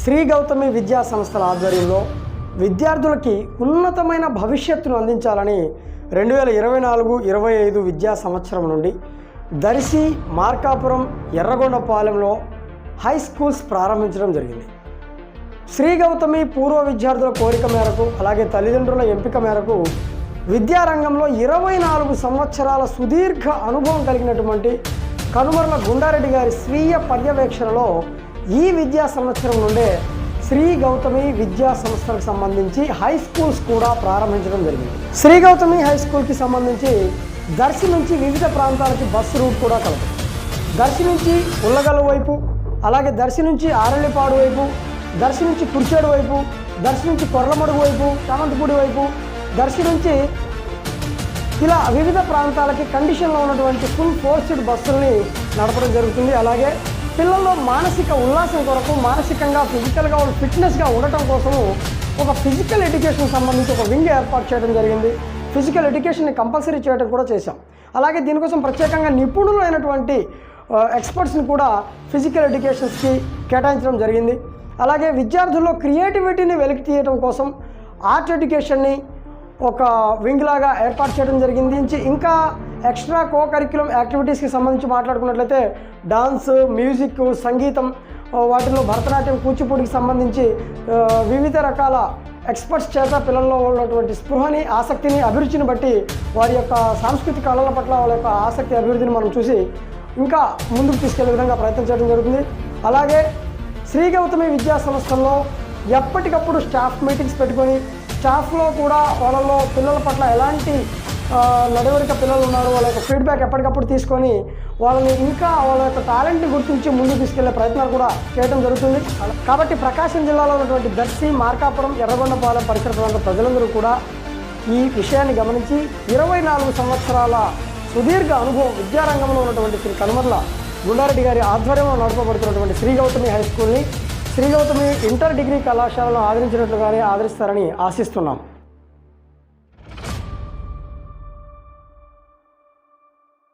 శ్రీ గౌతమి విద్యా సంస్థల ఆధ్వర్యంలో విద్యార్థులకి ఉన్నతమైన భవిష్యత్తును అందించాలని రెండు వేల ఇరవై నాలుగు ఇరవై ఐదు విద్యా సంవత్సరం నుండి దర్శి మార్కాపురం ఎర్రగొండపాలెంలో హై స్కూల్స్ ప్రారంభించడం జరిగింది. శ్రీ గౌతమి పూర్వ విద్యార్థుల కోరిక మేరకు అలాగే తల్లిదండ్రుల ఎంపిక మేరకు విద్యారంగంలో ఇరవై నాలుగు సంవత్సరాల సుదీర్ఘ అనుభవం కలిగినటువంటి కనుమర్ల గుండారెడ్డి గారి స్వీయ పర్యవేక్షణలో ఈ విద్యా సంవత్సరం నుండే శ్రీ గౌతమి విద్యా సంస్థలకు సంబంధించి హై స్కూల్స్ కూడా ప్రారంభించడం జరిగింది. శ్రీ గౌతమి హై స్కూల్కి సంబంధించి దర్శి నుంచి వివిధ ప్రాంతాలకి బస్సు రూట్ కూడా కలదు. దర్శి నుంచి ఉల్లగల వైపు అలాగే దర్శి నుంచి ఆరళ్ళిపాడు వైపు దర్శి నుంచి కుర్చేడు వైపు దర్శి నుంచి కొర్రమడుగు వైపు చామంతిపూడి వైపు దర్శి నుంచి ఇలా వివిధ ప్రాంతాలకి కండిషన్లో ఉన్నటువంటి ఫుల్ ఫోర్స్డ్ బస్సుల్ని నడపడం జరుగుతుంది. అలాగే పిల్లల్లో మానసిక ఉల్లాసం కొరకు మానసికంగా ఫిజికల్గా వాళ్ళు ఫిట్నెస్గా ఉండటం కోసం ఒక ఫిజికల్ ఎడ్యుకేషన్ సంబంధించి ఒక వింగ్ ఏర్పాటు చేయడం జరిగింది. ఫిజికల్ ఎడ్యుకేషన్ని కంపల్సరీ చేయడం కూడా చేశాం. అలాగే దీనికోసం ప్రత్యేకంగా నిపుణులైనటువంటి ఎక్స్పర్ట్స్ని కూడా ఫిజికల్ ఎడ్యుకేషన్స్కి కేటాయించడం జరిగింది. అలాగే విద్యార్థుల్లో క్రియేటివిటీని వెలికి తీయడం కోసం ఆర్ట్ ఎడ్యుకేషన్ని ఒక వింగ్ లాగా ఏర్పాటు చేయడం జరిగింది. ఇంకా ఎక్స్ట్రా కో కరిక్యులం యాక్టివిటీస్కి సంబంధించి మాట్లాడుకున్నట్లయితే డాన్స్ మ్యూజిక్ సంగీతం వాటిలో భరతనాట్యం కూచిపూడికి సంబంధించి వివిధ రకాల ఎక్స్పర్ట్స్ చేత పిల్లల్లో ఉన్నటువంటి స్పృహని ఆసక్తిని అభిరుచిని బట్టి వారి యొక్క సాంస్కృతిక కళల పట్ల వాళ్ళ యొక్క ఆసక్తి అభివృద్ధిని మనం చూసి ఇంకా ముందుకు తీసుకెళ్ళే విధంగా ప్రయత్నం చేయడం జరుగుతుంది. అలాగే శ్రీ గౌతమి విద్యా సంస్థల్లో ఎప్పటికప్పుడు స్టాఫ్ మీటింగ్స్ పెట్టుకొని స్టాఫ్లో కూడా వాళ్ళలో పిల్లల పట్ల ఎలాంటి నడవడిక పిల్లలు ఉన్నారు వాళ్ళ యొక్క ఫీడ్బ్యాక్ ఎప్పటికప్పుడు తీసుకొని వాళ్ళని ఇంకా వాళ్ళ యొక్క టాలెంట్ని గుర్తించి ముందుకు తీసుకెళ్ళే ప్రయత్నాలు కూడా చేయడం జరుగుతుంది. కాబట్టి ప్రకాశం జిల్లాలో ఉన్నటువంటి దర్శి మార్కాపురం ఎర్రగొండపాలెం పరిసర ప్రాంత ప్రజలందరూ కూడా ఈ విషయాన్ని గమనించి ఇరవై నాలుగు సంవత్సరాల సుదీర్ఘ అనుభవం విద్యారంగంలో ఉన్నటువంటి శ్రీ కనుమర్ల గుండారెడ్డి గారి ఆధ్వర్యంలో నడపబడుతున్నటువంటి శ్రీ గౌతమి హై స్కూల్ని శ్రీగౌతమి ఇంటర్ డిగ్రీ కళాశాలలో ఆదరించినట్లుగానే ఆదరిస్తారని ఆశిస్తున్నాం.